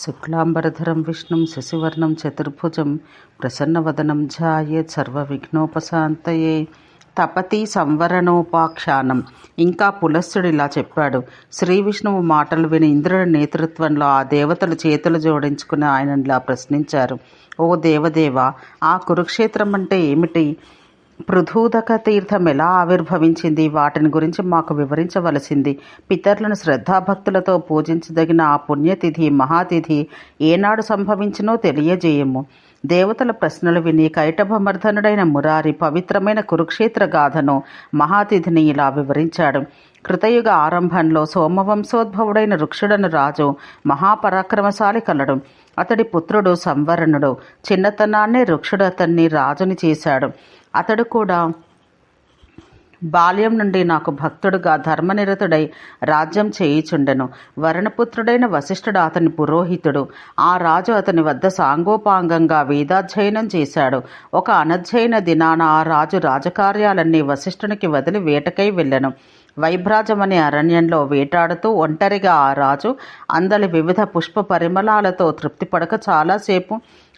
శుక్లాంబరధరం విష్ణుం శశివర్ణం చతుర్భుజం ప్రసన్నవదనం ఝాయేత్ సర్వవిఘ్నోపశాంతయే. తపతి సంవరణోపాఖ్యానం. ఇంకా పులస్సుడు ఇలా చెప్పాడు. శ్రీ విష్ణువు మాటలు విని ఇంద్రుడి నేతృత్వంలో ఆ దేవతలు చేతులు జోడించుకుని ఆయన ఇలా ప్రశ్నించారు. ఓ దేవదేవ ఆ కురుక్షేత్రం అంటే ఏమిటి? పృథూదక తీర్థం ఎలా ఆవిర్భవించింది వాటిని గురించి మాకు వివరించవలసింది. పితరులను శ్రద్ధాభక్తులతో పూజించదగిన ఆ పుణ్యతిథి మహాతిథి ఏనాడు సంభవించినో తెలియజేయము. దేవతల ప్రశ్నలు విని కైటభమర్ధనుడైన మురారి పవిత్రమైన కురుక్షేత్ర గాథను మహాతిథిని ఇలా వివరించాడు. కృతయుగ ఆరంభంలో సోమవంశోద్భవుడైన రుక్షుడను రాజు మహాపరాక్రమశాలి కలడు. అతడి పుత్రుడు సంవరణుడు. చిన్నతనాన్నే రుక్షుడు అతన్ని రాజుని చేశాడు. అతడు కూడా బాల్యం నుండి నాకు భక్తుడుగా ధర్మనిరతుడై రాజ్యం చేయిచుండెను. వరణపుత్రుడైన వశిష్ఠుడు అతని పురోహితుడు. ఆ రాజు అతని వద్ద సాంగోపాంగంగా వేదాధ్యయనం చేశాడు. ఒక అనధ్యయన దినాన ఆ రాజు రాజకార్యాలన్నీ వశిష్ఠునికి వదిలి వేటకై వెళ్ళెను. వైభ్రాజమనే అరణ్యంలో వేటాడుతూ ఒంటరిగా ఆ రాజు అందలి వివిధ పుష్ప పరిమళాలతో తృప్తిపడక చాలాసేపు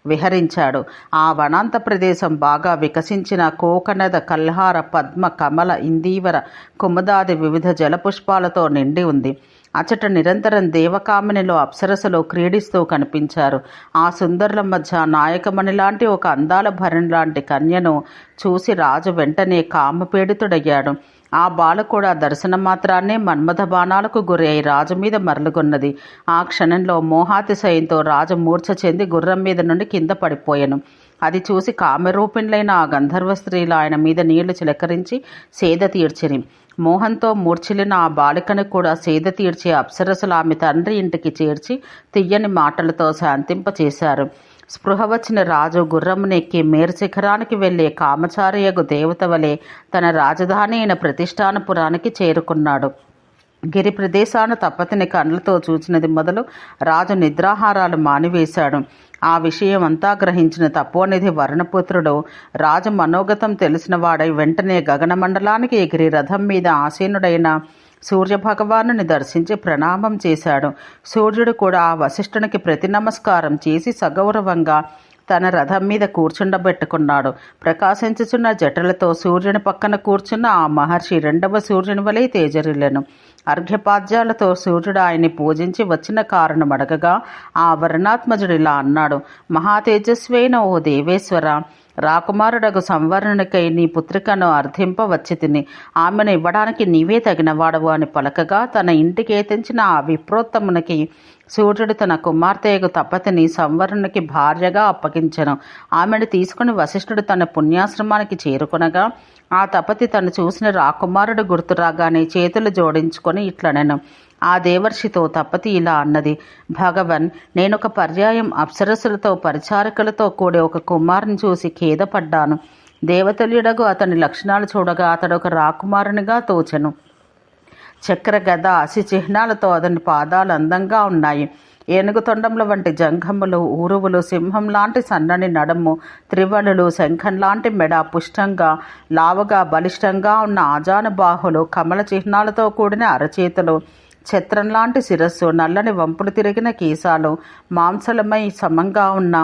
విహరించాడు. ఆ వనాంత ప్రదేశం బాగా వికసించిన కోకనద కల్హార పద్మ కమల ఇందీవర కుముదాది వివిధ జలపుష్పాలతో నిండి ఉంది. అచట నిరంతరం దేవకామినిలో అప్సరసలో క్రీడిస్తూ కనిపించారు. ఆ సుందరుల మధ్య నాయకమణి లాంటి ఒక అందాల భరణి లాంటి కన్యను చూసి రాజు వెంటనే కామపీడితుడయ్యాడు. ఆ బాల కూడా దర్శనం మాత్రాన్నే మన్మథ బాణాలకు గురి అయి రాజు మీద మరలుగొన్నది. ఆ క్షణంలో మోహాతిశయంతో రాజు మూర్ఛ చెంది గుర్రం మీద నుండి కింద పడిపోయాను. అది చూసి కామరూపిణులైన ఆ గంధర్వ స్త్రీలు ఆయన మీద నీళ్ళు చిలకరించి సేద తీర్చిరి. మోహంతో మూర్ఛిలిన ఆ బాలికను కూడా సేద తీర్చి అప్సరసులు ఆమె తండ్రి ఇంటికి చేర్చి తియ్యని మాటలతో శాంతింపచేశారు. స్పృహ వచ్చిన రాజు గుర్రమునెక్కి మేరు శిఖరానికి వెళ్ళే కామచారియగు దేవత వలె తన రాజధాని అయిన ప్రతిష్టానపురానికి చేరుకున్నాడు. గిరి ప్రదేశాన తప్పతిని కండ్లతో చూచినది మొదలు రాజు నిద్రాహారాలు మానివేశాడు. ఆ విషయం అంతా గ్రహించిన తపోనిధి వరుణపుత్రుడు రాజు మనోగతం తెలిసిన వాడై వెంటనే గగనమండలానికి ఎగిరి రథం మీద ఆసీనుడైన సూర్యభగవానుని దర్శించి ప్రణామం చేశాడు. సూర్యుడు కూడా ఆ వశిష్ఠునికి ప్రతి నమస్కారం చేసి సగౌరవంగా తన రథం మీద కూర్చుండబెట్టుకున్నాడు. ప్రకాశించుచున్న జటలతో సూర్యుని పక్కన కూర్చున్న ఆ మహర్షి రెండవ సూర్యుని వలె తేజరిల్లెను. అర్ఘ్యపాద్యాలతో సూర్యుడు ఆయన్ని పూజించి వచ్చిన కారణం అడగగా ఆ వర్ణాత్మజుడు ఇలా అన్నాడు. మహాతేజస్వైన ఓ దేవేశ్వర రాకుమారుడగు సంవరణకై నీ పుత్రికను అర్థింపవచ్చి తిని ఆమెను ఇవ్వడానికి నీవే తగినవాడవు అని పలకగా తన ఇంటికి తెంచిన ఆ విప్రోత్తమునికి సూర్యుడు తన కుమార్తెయకు తపతిని సంవరణకి భార్యగా అప్పగించెను. ఆమెను తీసుకుని వశిష్ఠుడు తన పుణ్యాశ్రమానికి చేరుకునగా ఆ తపతి తను చూసిన రాకుమారుడు గుర్తురాగానే చేతులు జోడించుకొని ఇట్లనెను. ఆ దేవర్షితో తప్పతి ఇలా అన్నది భగవన్ నేనొక పర్యాయం అప్సరసులతో పరిచారకులతో కూడి ఒక కుమారుని చూసి ఖేదపడ్డాను. దేవతల్యుడగు అతని లక్షణాలు చూడగా అతడు ఒక రాకుమారునిగా తోచెను. చక్ర గద అసి చిహ్నాలతో అతని పాదాలు అందంగా ఉన్నాయి. ఏనుగు తొండముల వంటి జంఘములు ఊరువులు సింహం లాంటి సన్నని నడము త్రివళులు శంఖం లాంటి మెడ పుష్టంగా లావగా బలిష్టంగా ఉన్న ఆజానుబాహులు కమల చిహ్నాలతో కూడిన అరచేతులు ఛత్రం లాంటి శిరస్సు నల్లని వంపులు తిరిగిన కీసాలు మాంసలమై సమంగా ఉన్న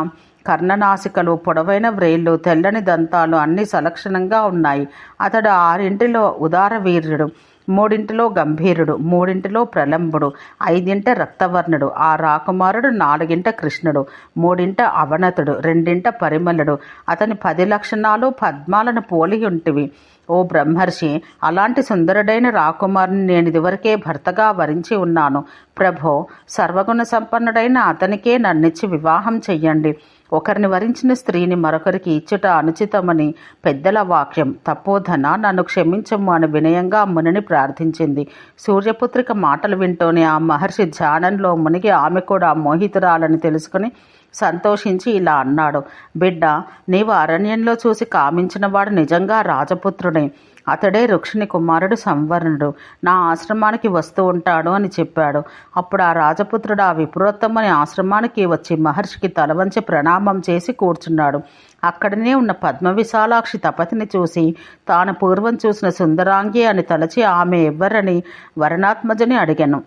కర్ణనాసికలు పొడవైన వ్రేళ్ళు తెల్లని దంతాలు అన్ని సలక్షణంగా ఉన్నాయి. అతడు ఆరింటిలో ఉదార వీర్యుడు మూడింటిలో గంభీరుడు మూడింటిలో ప్రలంబుడు ఐదింట రక్తవర్ణుడు ఆ రాకుమారుడు నాలుగింట కృష్ణుడు మూడింట అవనతుడు రెండింట పరిమళుడు. అతని పది లక్షణాలు పద్మాలను పోలి ఉంటివి. ఓ బ్రహ్మర్షి అలాంటి సుందరుడైన రాకుమారుని నేను ఇదివరకే భర్తగా వరించి ఉన్నాను. ప్రభో సర్వగుణ సంపన్నుడైన అతనికే నన్నిచ్చి వివాహం చెయ్యండి. ఒకరిని వరించిన స్త్రీని మరొకరికి ఇచ్చుట అనుచితమని పెద్దల వాక్యం. తపోధన నన్ను క్షమించము అని వినయంగా మునిని ప్రార్థించింది. సూర్యపుత్రిక మాటలు వింటూనే ఆ మహర్షి ధ్యానంలో మునిగి ఆమె కూడా మోహితురాలని తెలుసుకుని సంతోషించి ఇలా అన్నాడు. బిడ్డ నీవు అరణ్యంలో చూసి కామించినవాడు నిజంగా రాజపుత్రుడే. అతడే రుక్షిణి కుమారుడు సంవరణుడు. నా ఆశ్రమానికి వస్తూ ఉంటాడు అని చెప్పాడు. అప్పుడు ఆ రాజపుత్రుడు ఆ విపురోత్తమని ఆశ్రమానికి వచ్చి మహర్షికి తలవంచి ప్రణామం చేసి కూర్చున్నాడు. అక్కడనే ఉన్న పద్మ విశాలాక్షి తపతిని చూసి తాను పూర్వం చూసిన సుందరాంగి అని తలచి ఆమె ఎవ్వరని వరణాత్మజని అడిగాను.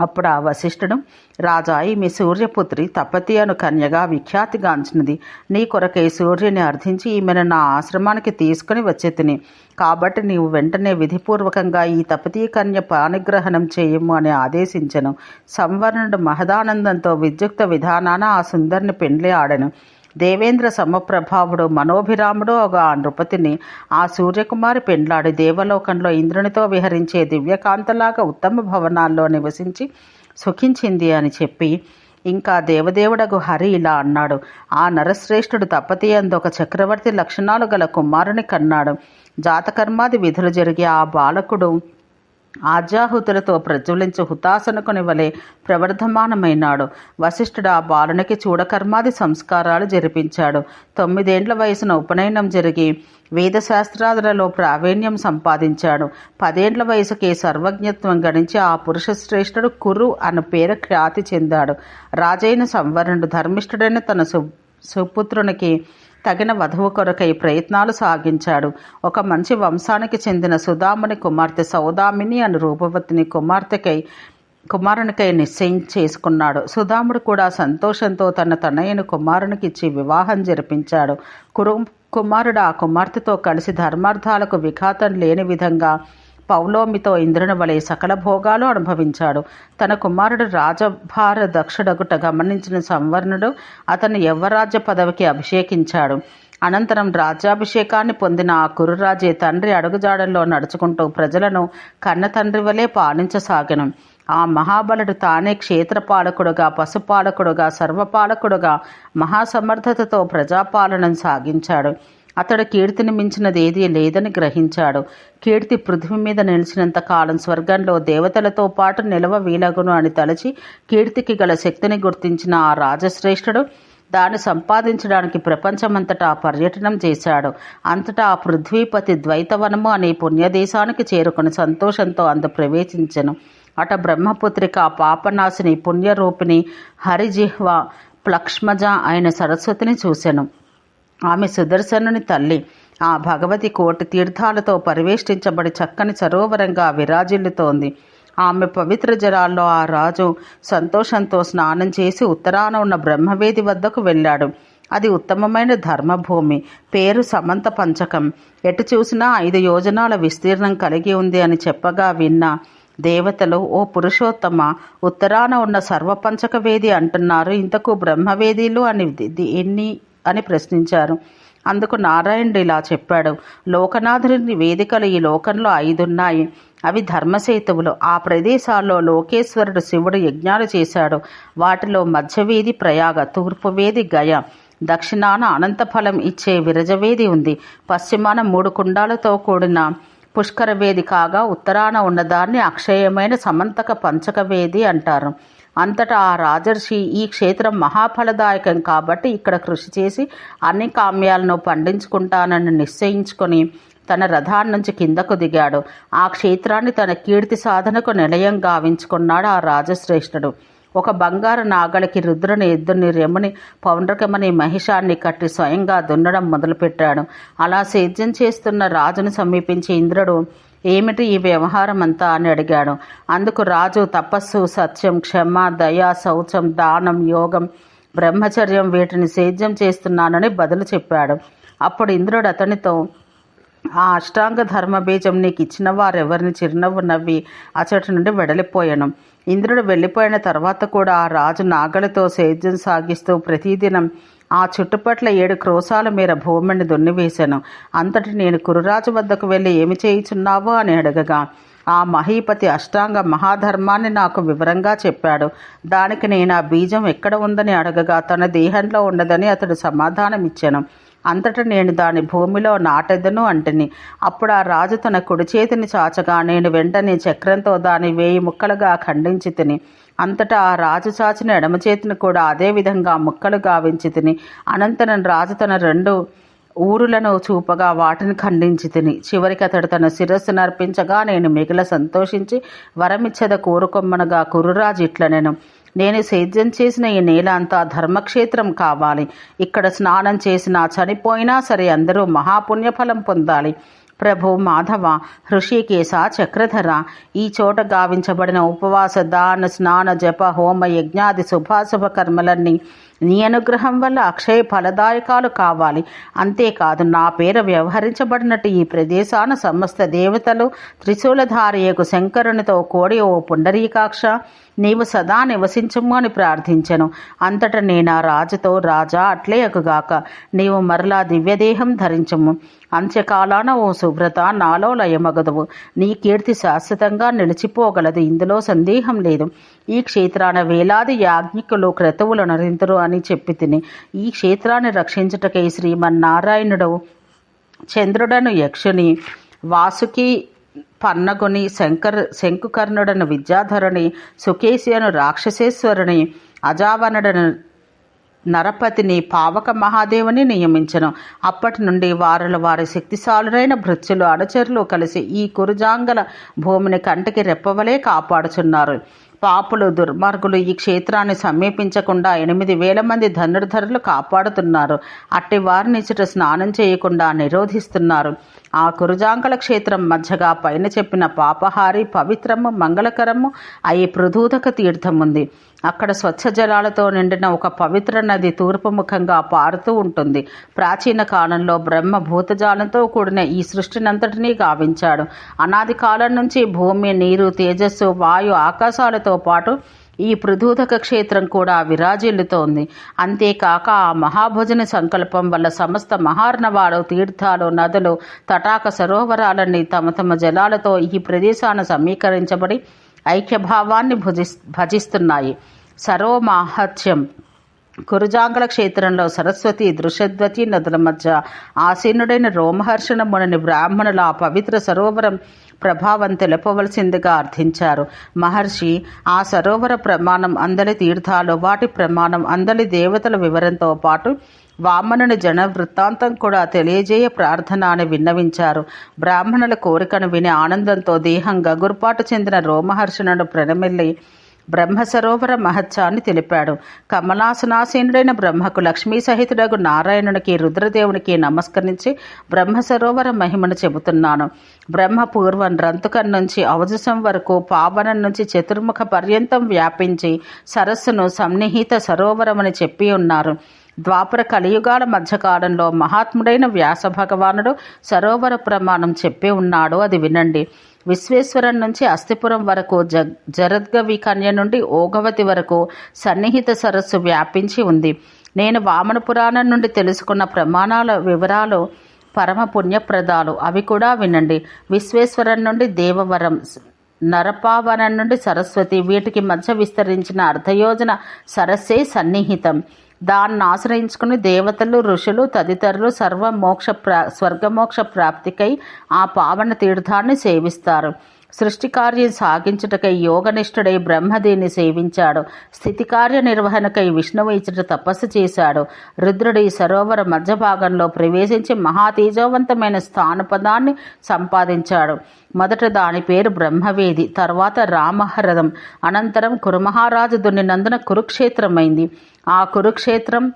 అప్పుడు ఆ వశిష్ఠుడు రాజా ఈమె సూర్యపుత్రి తపతి అను కన్యగా విఖ్యాతిగాంచినది. నీ కొరకై సూర్యుని అర్థించి ఈమెను నా ఆశ్రమానికి తీసుకుని వచ్చేతిని. కాబట్టి నీవు వెంటనే విధిపూర్వకంగా ఈ తపతీ కన్య పానిగ్రహణం చేయము అని ఆదేశించను. సంవర్ణుడు మహదానందంతో విద్యుక్త విధానాన ఆ సుందరిని పెండ్లి ఆడను. దేవేంద్ర సమప్రభావుడు మనోభిరాముడు ఒక ఆ నృపతిని. ఆ సూర్యకుమారి పెండ్లాడి దేవలోకంలో ఇంద్రునితో విహరించే దివ్యకాంతలాగా ఉత్తమ భవనాల్లో నివసించి సుఖించింది అని చెప్పి ఇంకా దేవదేవుడకు హరి ఇలా అన్నాడు. ఆ నరశ్రేష్ఠుడు తప్పతి అందు ఒక చక్రవర్తి లక్షణాలు గల కుమారుని కన్నాడు. జాతకర్మాది విధులు జరిగే ఆ బాలకుడు ఆజాహుతులతో ప్రజ్వలించి హుతాసనకుని వలె ప్రవర్ధమానమైనాడు. వశిష్ఠుడు ఆ బాలునికి చూడకర్మాది సంస్కారాలు జరిపించాడు. తొమ్మిదేండ్ల వయసున ఉపనయనం జరిగి వేదశాస్త్రాదులలో ప్రావీణ్యం సంపాదించాడు. పదేండ్ల వయసుకి సర్వజ్ఞత్వం గణించి ఆ పురుష శ్రేష్ఠుడు కురు అను పేరు ఖ్యాతి చెందాడు. రాజైన సంవరణుడు ధర్మిష్ఠుడైన తన సు సుపుత్రునికి తగిన వధువు కొరకై ప్రయత్నాలు సాగించాడు. ఒక మంచి వంశానికి చెందిన సుధాముని కుమార్తె సౌదామిని అని రూపవతిని కుమార్తెకై కుమారునికై నిశ్చయం చేసుకున్నాడు. సుధాముడు కూడా సంతోషంతో తన తనయ్యను కుమారునికి ఇచ్చి వివాహం జరిపించాడు. కురు కుమారుడు ఆ కుమార్తెతో కలిసి ధర్మార్థాలకు విఘాతం లేని విధంగా పౌలోమితో ఇంద్రుని వలె సకల భోగాలు అనుభవించాడు. తన కుమారుడు రాజభార దక్షుడగుట గమనించిన సంవర్ణుడు అతను యవ్వరాజ్య పదవికి అభిషేకించాడు. అనంతరం రాజ్యాభిషేకాన్ని పొందిన ఆ కురురాజే తండ్రి అడుగుజాడల్లో నడుచుకుంటూ ప్రజలను కన్న తండ్రి వలె పాలించసాగను. ఆ మహాబలుడు తానే క్షేత్రపాలకుడుగా పశుపాలకుడుగా సర్వపాలకుడుగా మహాసమర్థతతో ప్రజాపాలనను సాగించాడు. అతడు కీర్తిని మించినది ఏది లేదని గ్రహించాడు. కీర్తి పృథ్వీ మీద నిలిచినంత కాలం స్వర్గంలో దేవతలతో పాటు నిలవ వీలగును అని తలచి కీర్తికి గల శక్తిని గుర్తించిన ఆ రాజశ్రేష్ఠుడు దాన్ని సంపాదించడానికి ప్రపంచమంతటా పర్యటనం చేశాడు. అంతటా ఆ పృథ్వీపతి ద్వైతవనము అనే పుణ్యదేశానికి చేరుకుని సంతోషంతో అందు ప్రవేశించెను. అట బ్రహ్మపుత్రిక ఆ పాపనాశిని పుణ్యరూపిణి హరిజిహ్వ ప్లక్ష్మజ అయిన సరస్వతిని చూసెను. ఆమె సుదర్శనుని తల్లి. ఆ భగవతి కోటి తీర్థాలతో పరివేష్టించబడి చక్కని సరోవరంగా విరాజిల్లుతోంది. ఆమె పవిత్ర జలాల్లో ఆ రాజు సంతోషంతో స్నానం చేసి ఉత్తరాన ఉన్న బ్రహ్మవేది వద్దకు వెళ్ళాడు. అది ఉత్తమమైన ధర్మభూమి. పేరు సమంత పంచకం. ఎటు చూసినా ఐదు యోజనాల విస్తీర్ణం కలిగి ఉంది అని చెప్పగా విన్న దేవతలు ఓ పురుషోత్తమ ఉత్తరాన ఉన్న సర్వపంచక వేది అంటున్నారు. ఇంతకు బ్రహ్మవేదిలు అని ఎన్ని అని ప్రశ్నించారు. అందుకు నారాయణుడు ఇలా చెప్పాడు. లోకనాథుని వేదికలు ఈ లోకంలో ఐదున్నాయి. అవి ధర్మసేతువులు. ఆ ప్రదేశాల్లో లోకేశ్వరుడు శివుడు యజ్ఞాలు చేశాడు. వాటిలో మధ్యవేది ప్రయాగ తూర్పు వేది గయ. దక్షిణాన అనంతఫలం ఇచ్చే విరజవేది ఉంది. పశ్చిమాన మూడు కుండాలతో కూడిన పుష్కర వేది కాగా ఉత్తరాన ఉన్నదాన్ని అక్షయమైన సమంతక పంచక వేది అంటారు. అంతటా ఆ రాజర్షి ఈ క్షేత్రం మహాఫలదాయకం కాబట్టి ఇక్కడ కృషి చేసి అన్ని కామ్యాలను పండించుకుంటానని నిశ్చయించుకొని తన రథాన్ని నుంచి కిందకు దిగాడు. ఆ క్షేత్రాన్ని తన కీర్తి సాధనకు నిలయం గావించుకున్నాడు ఆ రాజశ్రేష్ఠుడు. ఒక బంగారు నాగలికి రుద్రుని ఎద్దుని రెముని పౌండ్రకమని మహిషాన్ని కట్టి స్వయంగా దున్నడం మొదలుపెట్టాడు. అలా సేద్యం చేస్తున్న రాజును సమీపించి ఇంద్రుడు ఏమిటి ఈ వ్యవహారం అంతా అని అడిగాడు. అందుకు రాజు తపస్సు సత్యం క్షమ దయ శౌచం దానం యోగం బ్రహ్మచర్యం వీటిని సేద్యం చేస్తున్నానని బదులు చెప్పాడు. అప్పుడు ఇంద్రుడు అతనితో ఆ అష్టాంగ ధర్మ బీజం నీకు ఇచ్చిన వారెవరిని చిరునవ్వు నవ్వి అచటి నుండి వెడలిపోయాను. ఇంద్రుడు వెళ్ళిపోయిన తర్వాత కూడా ఆ రాజు నాగలితో సేద్యం సాగిస్తూ ప్రతిదినం ఆ చుట్టుపట్ల ఏడు క్రోశాల మేర భూమిని దున్నివేశాను. అంతటి నేను కురురాజు వద్దకు వెళ్ళి ఏమి చేయుచున్నావో అని అడగగా ఆ మహీపతి అష్టాంగ మహాధర్మాన్ని నాకు వివరంగా చెప్పాడు. దానికి నేను ఆ బీజం ఎక్కడ ఉందని అడగగా తన దేహంలో ఉండదని అతడు సమాధానమిచ్చాను. అంతటా నేను దాని భూమిలో నాటెదను అంటిని. అప్పుడు ఆ రాజు తన కుడి చేతిని చాచగా నేను వెంటనే చక్రంతో దాని వేయి ముక్కలుగా ఖండించి తిని అంతటా ఆ రాజు చాచిన ఎడమ చేతిని కూడా అదే విధంగా ముక్కలు గావించి తిని అనంతరం రాజు తన రెండు ఊరులను చూపగా వాటిని ఖండించి తిని చివరికి అతడు తన శిరస్సును అర్పించగా నేను మిగిల సంతోషించి వరమిచ్చద కోరుకొమ్మనగా కురురాజు ఇట్లనెను. నేను సేద్యం చేసిన ఈ నేల అంతా ధర్మక్షేత్రం కావాలి. ఇక్కడ స్నానం చేసినా చనిపోయినా సరే అందరూ మహాపుణ్యఫలం పొందాలి. ప్రభు మాధవ హృషికేశ చక్రధర ఈ చోట గావించబడిన ఉపవాస దాన స్నాన జప హోమ యజ్ఞాది శుభాశుభ కర్మలన్నీ నీ అనుగ్రహం వల్ల అక్షయ ఫలదాయకాలు కావాలి. అంతేకాదు నా పేర వ్యవహరించబడినట్టు ఈ ప్రదేశాన సమస్త దేవతలు త్రిశూలధారియకు శంకరునితో కోడి ఓ పుండరీకాక్ష నీవు సదా నివసించము అని ప్రార్థించెను. అంతట నేను ఆ రాజుతో రాజా అట్లేయకుగాక నీవు మరలా దివ్యదేహం ధరించము. అంత్యకాలాన ఓ శుభ్రత నాలో లయమగదువు. నీ కీర్తి శాశ్వతంగా నిలిచిపోగలదు. ఇందులో సందేహం లేదు. ఈ క్షేత్రాన వేలాది యాజ్ఞికులు క్రతువులు నరింతురు అని చెప్పి తిని ఈ క్షేత్రాన్ని రక్షించుటకై శ్రీమన్నారాయణుడు చంద్రుడను యక్షుని వాసుకి పన్నగుని శంకర్ శంకుకర్ణుడను విద్యాధరుని సుకేశియను రాక్షసేశ్వరుని అజావనుడను నరపతిని పావక మహాదేవుని నియమించను. అప్పటి నుండి వారిలో వారి శక్తిశాలురైన భృత్యులు అనుచరులు కలిసి ఈ కురుజాంగల భూమిని కంటికి రెప్పవలే కాపాడుచున్నారు. పాపులు దుర్మార్గులు ఈ క్షేత్రాన్ని సమీపించకుండా ఎనిమిది వేల మంది ధనుర్ధరులు కాపాడుతున్నారు. అట్టి వారిని ఇచ్చట స్నానం చేయకుండా నిరోధిస్తున్నారు. ఆ కురుజాంకల క్షేత్రం మధ్యగా పైన చెప్పిన పాపహారి పవిత్రము మంగళకరము అయి పృథూదక తీర్థం ఉంది. అక్కడ స్వచ్ఛ జలాలతో నిండిన ఒక పవిత్ర నది తూర్పు ముఖంగా పారుతూ ఉంటుంది. ప్రాచీన కాలంలో బ్రహ్మ భూతజాలంతో కూడిన ఈ సృష్టినంతటినీ గావించాడు. అనాది కాలం నుంచి భూమి నీరు తేజస్సు వాయు ఆకాశాలతో పాటు ఈ పృథూదక క్షేత్రం కూడా విరాజిల్లుతోంది. అంతేకాక ఆ మహాభోజన సంకల్పం వల్ల సమస్త మహార్ణవాలు తీర్థాలు నదులు తటాక సరోవరాలన్నీ తమ తమ జలాలతో ఈ ప్రదేశాన సమీకరించబడి ఐక్యభావాన్ని భుజి భజిస్తున్నాయి. సరోమాహత్యం కురుజాంగల క్షేత్రంలో సరస్వతి దృశద్వతి నదుల మధ్య ఆసీనుడైన రోమహర్షణమునని బ్రాహ్మణుల ఆ పవిత్ర సరోవరం ప్రభావం తెలపవలసిందిగా అర్థించారు. మహర్షి ఆ సరోవర ప్రమాణం అందలి తీర్థాలు వాటి ప్రమాణం అందలి దేవతల వివరంతో పాటు వామనుని జన వృత్తాంతం కూడా తెలియజేయ ప్రార్థన అని విన్నవించారు. బ్రాహ్మణుల కోరికను విని ఆనందంతో దేహం గగుర్పాటు చెందిన రోమహర్షణుడు ప్రణమిల్లి బ్రహ్మ సరోవర మహత్యాన్ని తెలిపాడు. కమలాసనాసీనుడైన బ్రహ్మకు లక్ష్మీ సహితుడగు నారాయణునికి రుద్రదేవునికి నమస్కరించి బ్రహ్మ సరోవర మహిమను చెబుతున్నాను. బ్రహ్మ పూర్వం రంతుకం నుంచి అవజసం వరకు పావనం నుంచి చతుర్ముఖ పర్యంతం వ్యాపించి సరస్సును సన్నిహిత సరోవరమని చెప్పి ఉన్నారు. ద్వాపర కలియుగాల మధ్యకాలంలో మహాత్ముడైన వ్యాస భగవానుడు సరోవర ప్రమాణం చెప్పి ఉన్నాడు. అది వినండి. విశ్వేశ్వరం నుంచి అస్థిపురం వరకు జ జరద్గవి కన్య నుండి ఓగవతి వరకు సన్నిహిత సరస్సు వ్యాపించి ఉంది. నేను వామన పురాణం నుండి తెలుసుకున్న ప్రమాణాల వివరాలు పరమ పుణ్యప్రదాలు. అవి కూడా వినండి. విశ్వేశ్వరం నుండి దేవవరం నరపావనం నుండి సరస్వతి వీటికి మధ్య విస్తరించిన అర్ధయోజన సరస్సే సన్నిహితం. దాన్ని ఆశ్రయించుకుని దేవతలు ఋషులు తదితరులు సర్వ మోక్ష ప్రా స్వర్గమోక్ష ప్రాప్తికై ఆ పావన తీర్థాన్ని సేవిస్తారు. సృష్టి కార్యం సాగించుటకై యోగనిష్ఠుడై బ్రహ్మదేని సేవించాడు. స్థితి కార్య నిర్వహణకై విష్ణువు ఇచ్చట తపస్సు చేశాడు. రుద్రుడు ఈ సరోవర మధ్య భాగంలో ప్రవేశించి మహాతేజవంతమైన స్థానపదాన్ని సంపాదించాడు. మొదట దాని పేరు బ్రహ్మవేది తర్వాత రామహరథం అనంతరం కురుమహారాజు దున్నినందున కురుక్షేత్రమైంది. ఆ కురుక్షేత్రం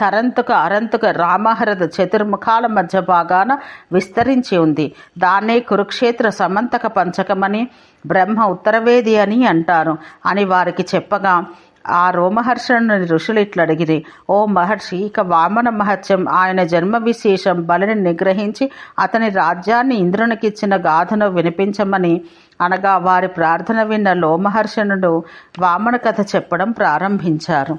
తరంతుక అరంతుక రామహరద చతుర్ముఖాల మధ్య భాగాన విస్తరించి ఉంది. దాన్నే కురుక్షేత్ర సమంతక పంచకమని బ్రహ్మ ఉత్తరవేది అని అంటారు. అని వారికి చెప్పగా ఆ రోమహర్షణుని ఋషులు ఇట్లా అడిగిరి ఓ మహర్షి ఇక వామన మహత్యం ఆయన జన్మ విశేషం బలిని నిగ్రహించి అతని రాజ్యాన్ని ఇంద్రునికిచ్చిన గాథను వినిపించమని అనగా వారి ప్రార్థన విన్న లోమహర్షణుడు వామన కథ చెప్పడం ప్రారంభించారు.